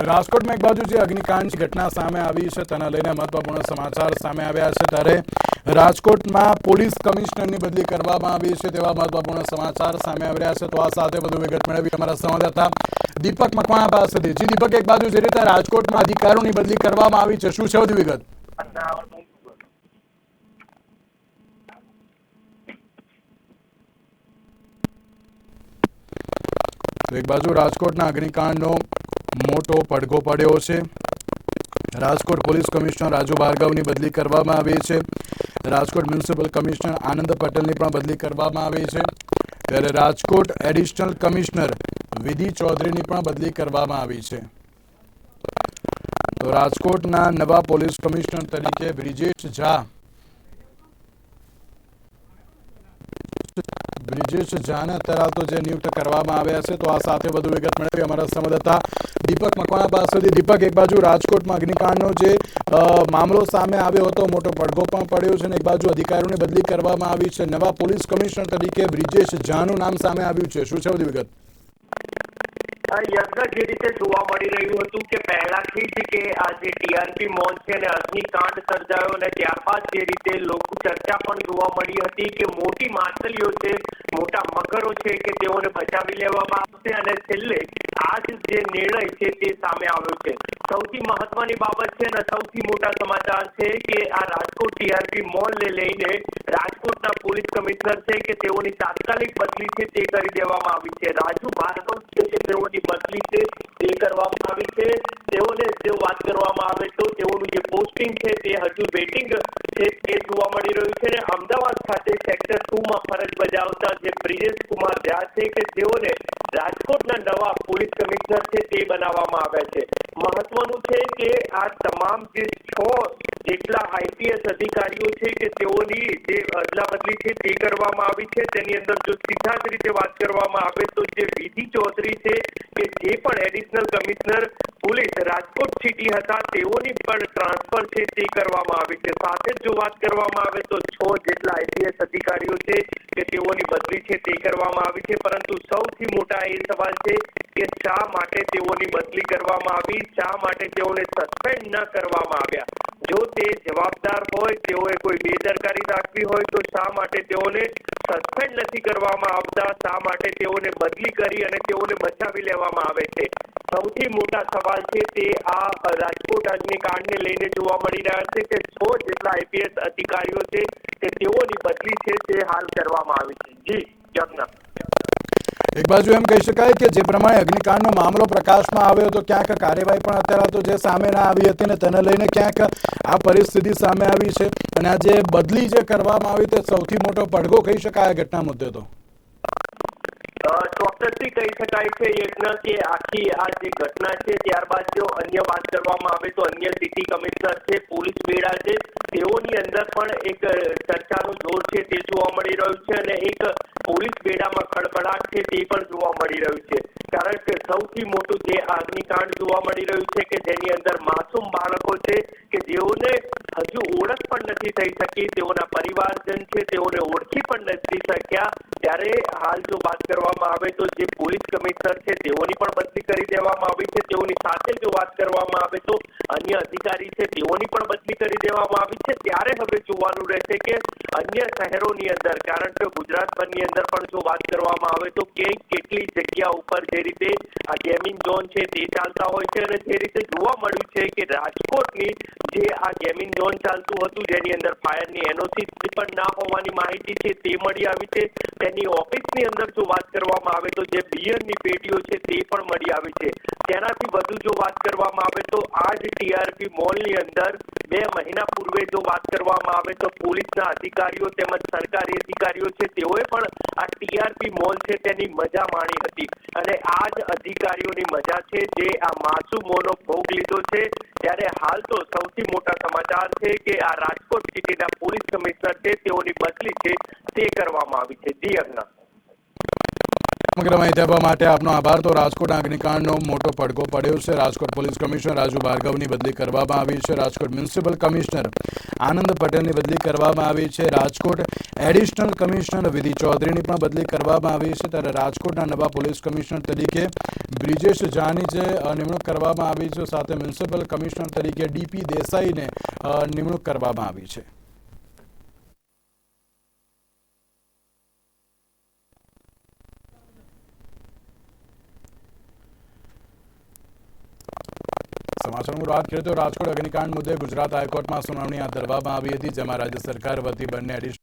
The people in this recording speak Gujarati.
રાજકોટમાં એક બાજુ જે અગ્નિકાંડ ઘટના સામે આવી છે, તેના લઈને મહત્વપૂર્ણ સમાચાર સામે આવ્યા છે. ત્યારે રાજકોટમાં પોલીસ કમિશનરની બદલી કરવામાં આવી છે તેવા મહત્વપૂર્ણ સમાચાર સામે આવી રહ્યા છે. તો આ સાથે વધુ વિગત મેળવી અમારા સંવાદદાતા દીપક મકવાણા પાસેથી. જી દીપક, એક બાજુ જે રીતે રાજકોટમાં અધિકારોની બદલી કરવામાં આવી છે, શું છે વધુ વિગત? એક બાજુ રાજકોટના અગ્નિકાંડનો મોટો પડઘો પડ્યો છે. રાજકોટ પોલીસ કમિશનર રાજુ ભાર્ગવની બદલી કરવામાં આવી છે. રાજકોટ મ્યુનિસિપલ કમિશનર આનંદ પટેલની પણ બદલી કરવામાં આવી છે. ત્યારે રાજકોટ એડિશનલ કમિશનર વિધિ ચૌધરીની પણ બદલી કરવામાં આવી છે. તો રાજકોટના નવા પોલીસ કમિશનર તરીકે બ્રિજેશ ઝા બ્રિજેશ જાના અત્યારે તો જે નિયુક્ત કરવામાં આવ્યા છે, તો આ સાથે વધુ વિગત મેળવી અમારા સંવાદદાતા દીપક મકવાણા પાસેથી દીપક, એક બાજુ રાજકોટમાં અગ્નિકાંડનો જે મામલો સામે આવ્યો હતો, મોટો પડઘો પણ પડ્યો છે અને એક બાજુ અધિકારીઓની બદલી કરવામાં આવી છે. નવા પોલીસ કમિશનર તરીકે બ્રિજેશ ઝાનું નામ સામે આવ્યું છે. શું છે વધુ વિગત? યજ્ઞ જે રીતે જોવા મળી રહ્યું હતું કે પહેલાથી જ કે આ જે ટીઆરપી મોલ છે અને અગ્નિકાંડ સર્જાયો અને ત્યારબાદ જે રીતે લોકો ચર્ચા પણ જોવા મળી હતી કે મોટી માછલીઓ છે, મોટા મગરો છે કે તેઓને બચાવી લેવામાં આવશે અને છેલ્લે આ જ જે નિર્ણય છે તે સામે આવ્યો છે. સૌથી મહત્વની બાબત છે અને સૌથી મોટા સમાચાર છે કે આ રાજકોટ ટીઆરપી મોલને લઈને રાજકોટના પોલીસ કમિશનર છે કે તેઓની તાત્કાલિક બદલી છે તે કરી દેવામાં આવી છે. રાજુ ભાર્ગવ છે કે તેઓની બદલી છે તે કરવામાં આવી છે. તેઓને જો વાત કરવામાં આવે તો તેઓનું જે પોસ્ટિંગ છે તે હજુ વેટિંગ છે તે જોવા મળી રહ્યું છે અને અમદાવાદ ખાતે સેક્ટર ટુ માં ફરજ બજાવતા જે બ્રિજેશ કુમાર ઝા છે કે તેઓને રાજકોટના નવા પોલીસ કમિશનર છે તે બનાવવામાં આવ્યા છે. મહત્વનું છે કે આ તમામ જે છ, જેટલા આઈપીએસ અધિકારીઓ છે કે તેઓની જે અદલા બદલી છે તે કરવામાં આવી છે. તેની અંદર જો સીધા જ રીતે વાત કરવામાં આવે તો જે વિધિ ચૌધરી છે કે જે પણ additional commissioner police Rajkot city હતા, તેઓની પણ ટ્રાન્સફર છે તે કરવામાં આવી છે. સાથે જ જો વાત કરવામાં આવે તો છ જેટલા આઈપીએસ અધિકારીઓ છે કે તેઓની બદલી છે તે કરવામાં આવી છે. પરંતુ સૌથી મોટા એ સવાલ છે કે શા માટે તેઓની બદલી કરવામાં આવી? શા માટે તેઓને સસ્પેન્ડ ન કરવામાં આવ્યા? જો તે જવાબદાર હોય, તેઓએ કોઈ બેદરકારી દાખવી હોય, તો શા માટે તેઓને સસ્પેન્ડ નથી કરવામાં આવતા? શા માટે તેઓને બદલી કરી અને તેઓને બચાવી લેવામાં આવે છે? સૌથી મોટા સવાલ છે તે આ રાજકોટ અગ્નિકાંડને લઈને જોવા મળી રહ્યા છે કે સો જેટલા આઈપીએસ અધિકારીઓ છે કે તેઓની બદલી છે તે હાલ કરવામાં આવી છે. જી યજ્ઞ એક બાજુ એમ કહી શકાય કે જે પ્રમાણે અગ્નિકાંડનો મામલો પ્રકાશમાં આવ્યો હતો, ક્યાંક કાર્યવાહી પણ અત્યારે તો જે સામે ના આવી હતી ને તેને લઈને ક્યાંક આ પરિસ્થિતિ સામે આવી છે અને આ જે બદલી જે કરવામાં આવી તે સૌથી મોટો પડઘો કહી શકાય ઘટના મુદ્દે તો. ચોક્કસથી કહી શકાય છે, યજ્ઞ કે આખી આ જે ઘટના છે, ત્યારબાદ જો અન્ય વાત કરવામાં આવે તો અન્ય સિટી કમિશનર છે, પોલીસ બેડા છે, તેઓની અંદર પણ એક ચર્ચાનું જોર છે, તે જોવા મળી રહ્યું છે અને એક પોલીસ બેડામાં ખડબડાટ છે તે પણ જોવા મળી રહ્યું છે. કારણ કે સૌથી મોટું જે અગ્નિકાંડ જોવા મળી રહ્યું છે કે જેની અંદર માસૂમ બાળકો છે કે જેઓને હજુ ઓળખ પણ નથી થઈ શકી, તેઓના પરિવારજન છે, તેઓને ઓળખી પણ નથી શક્યા. ત્યારે હાલ જો વાત કરવામાં આવે તો જે પોલીસ કમિશનર છે, તેઓની પણ બદલી કરી દેવામાં આવી છે. તેઓની સાથે જો વાત કરવામાં આવે તો અન્ય અધિકારી છે, તેઓની પણ બદલી કરી દેવામાં આવી છે. ત્યારે હવે જોવાનું રહેશે કે અન્ય શહેરોની અંદર, કારણ કે ગુજરાતભરની અંદર પણ જો વાત કરવામાં આવે તો કે કેટલી જગ્યા ઉપર જે રીતે આ ગેમિંગ ઝોન છે તે ચાલતા હોય છે અને જે રીતે જોવા મળ્યું છે કે રાજકોટની જે આ ગેમિંગ ઝોન ચાલતું હતું, જેની અંદર ફાયરની એનઓસી પણ ના હોવાની માહિતી છે તે મળી આવી છે. તેની ઓફિસની અંદર જો વાત કરવામાં આવે તો જે બિયરની પેટીઓ છે તે પણ મળી આવી છે. તેનાથી વધુ જો વાત કરવામાં આવે તો આ જ ટીઆરપી મોલની અંદર બે મહિના પૂર્વે જો વાત કરવામાં આવે તો પોલીસના અધિકારીઓ તેમજ સરકારી અધિકારીઓ છે, તેઓએ પણ આ ટીઆરપી મોલ છે તેની મજા માણી હતી. અને આ જ અધિકારીઓની મજા છે જે આ માસુમોનો ભોગ લીધો છે. ત્યારે હાલ તો સૌથી મોટા સમાચાર છે કે આ રાજકોટ સિટીના પોલીસ કમિશનર છે, તેઓની બદલી છે તે કરવામાં આવી છે. જી સમગ્ર માહિતી આપવા માટે આપનો આભાર. તો રાજકોટ અગ્નિકાંડનો મોટો પડઘો પડ્યો છે. રાજકોટ પોલીસ કમિશનર રાજુ ભાર્ગવની બદલી કરવામાં આવી છે. રાજકોટ મ્યુનિસિપલ કમિશનર આનંદ પટેલની બદલી કરવામાં આવી છે. રાજકોટ એડિશનલ કમિશનર વિધિ ચૌધરીની પણ બદલી કરવામાં આવી છે. ત્યારે રાજકોટના નવા પોલીસ કમિશનર તરીકે બ્રિજેશ જાની જે નિમણૂક કરવામાં આવી છે. સાથે મ્યુનિસિપલ કમિશનર તરીકે ડીપી દેસાઈને નિમણૂક કરવામાં આવી છે. વાત કરીએ તો રાજકોટ અગ્નિકાંડ મુદ્દે ગુજરાત હાઈકોર્ટમાં સુનાવણી હાથ ધરવામાં આવી હતી, જેમાં રાજ્ય સરકાર વતી બંને એડિશનલ